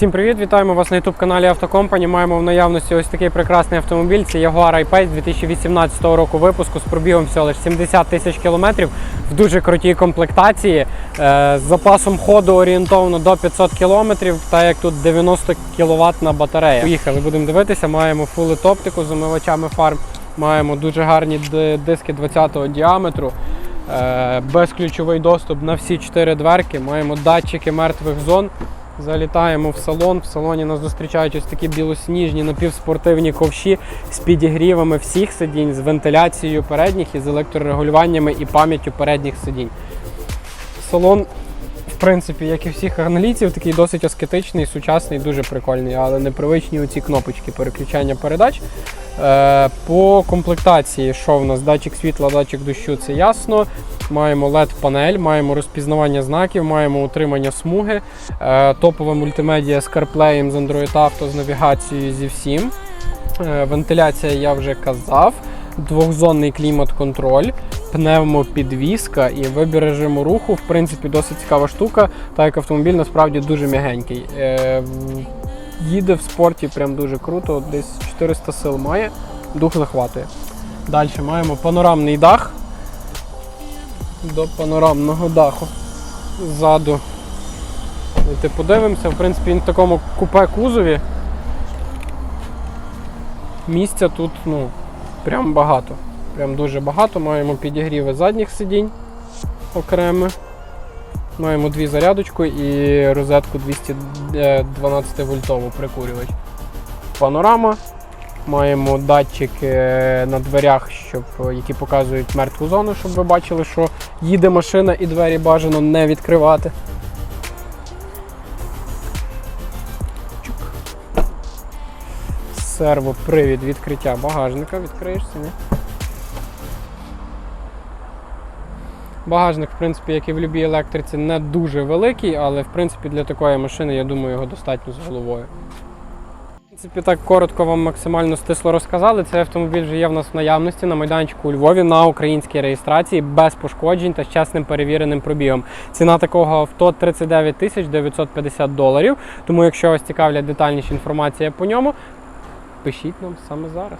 Всім привіт! Вітаємо вас на youtube каналі Автокомпані. Маємо в наявності ось такий прекрасний автомобіль. Це Jaguar I-Pace 2018 року випуску з пробігом всього лише 70 тисяч кілометрів в дуже крутій комплектації е, з запасом ходу орієнтовно до 500 кілометрів, та як тут 90 кВт на батарея. Поїхали, будемо дивитися. Маємо фулит оптику з омивачами фар. Маємо дуже гарні диски 20-го діаметру. Е, Безключовий доступ на всі чотири дверки. Маємо датчики мертвих зон. Залітаємо в салон. В салоні нас зустрічають ось такі білосніжні напівспортивні ковші з підігрівами всіх сидінь, з вентиляцією передніх і з електрорегулюваннями і пам'яттю передніх сидінь. Салон, принципі, як і всіх англійців, такий досить аскетичний, сучасний, дуже прикольний, але непривичні оці кнопочки переключання передач. Е, По комплектації, що в нас? Датчик світла, датчик дощу, це ясно. Маємо LED-панель, маємо розпізнавання знаків, маємо утримання смуги, е, топова мультимедіа з CarPlay, з Android Auto, з навігацією зі всім. Е, Вентиляція я вже казав. Двохзонний клімат-контроль, пневмопідвізка і вибір режиму руху. В принципі, досить цікава штука, так як автомобіль насправді дуже м'ягенький. Е, Їде в спорті прям дуже круто, десь 400 сил має, дух захватує. Далі маємо панорамний дах. До панорамного даху. Ззаду. Давайте подивимося. В принципі, він в такому купе кузові. Місця тут ну, прям багато. Прям дуже багато. Маємо підігріви задніх сидінь окремо. Маємо дві зарядочку і розетку 212 вольтову прикурювач. Панорама. Маємо датчики на дверях, щоб, які показують мертву зону, щоб ви бачили, що їде машина і двері бажано не відкривати. Сервопривід відкриття багажника. Відкриєшся, ні? Багажник, в принципі, як і в будь-якій електриці, не дуже великий, але в принципі для такої машини, я думаю, його достатньо з головою. В принципі, так коротко вам максимально стисло розказали. Цей автомобіль вже є в нас в наявності на майданчику у Львові на українській реєстрації без пошкоджень та з чесним перевіреним пробігом. Ціна такого авто 39 тисяч 950 доларів. Тому, якщо вас цікавлять детальніша інформація по ньому, пишіть нам саме зараз.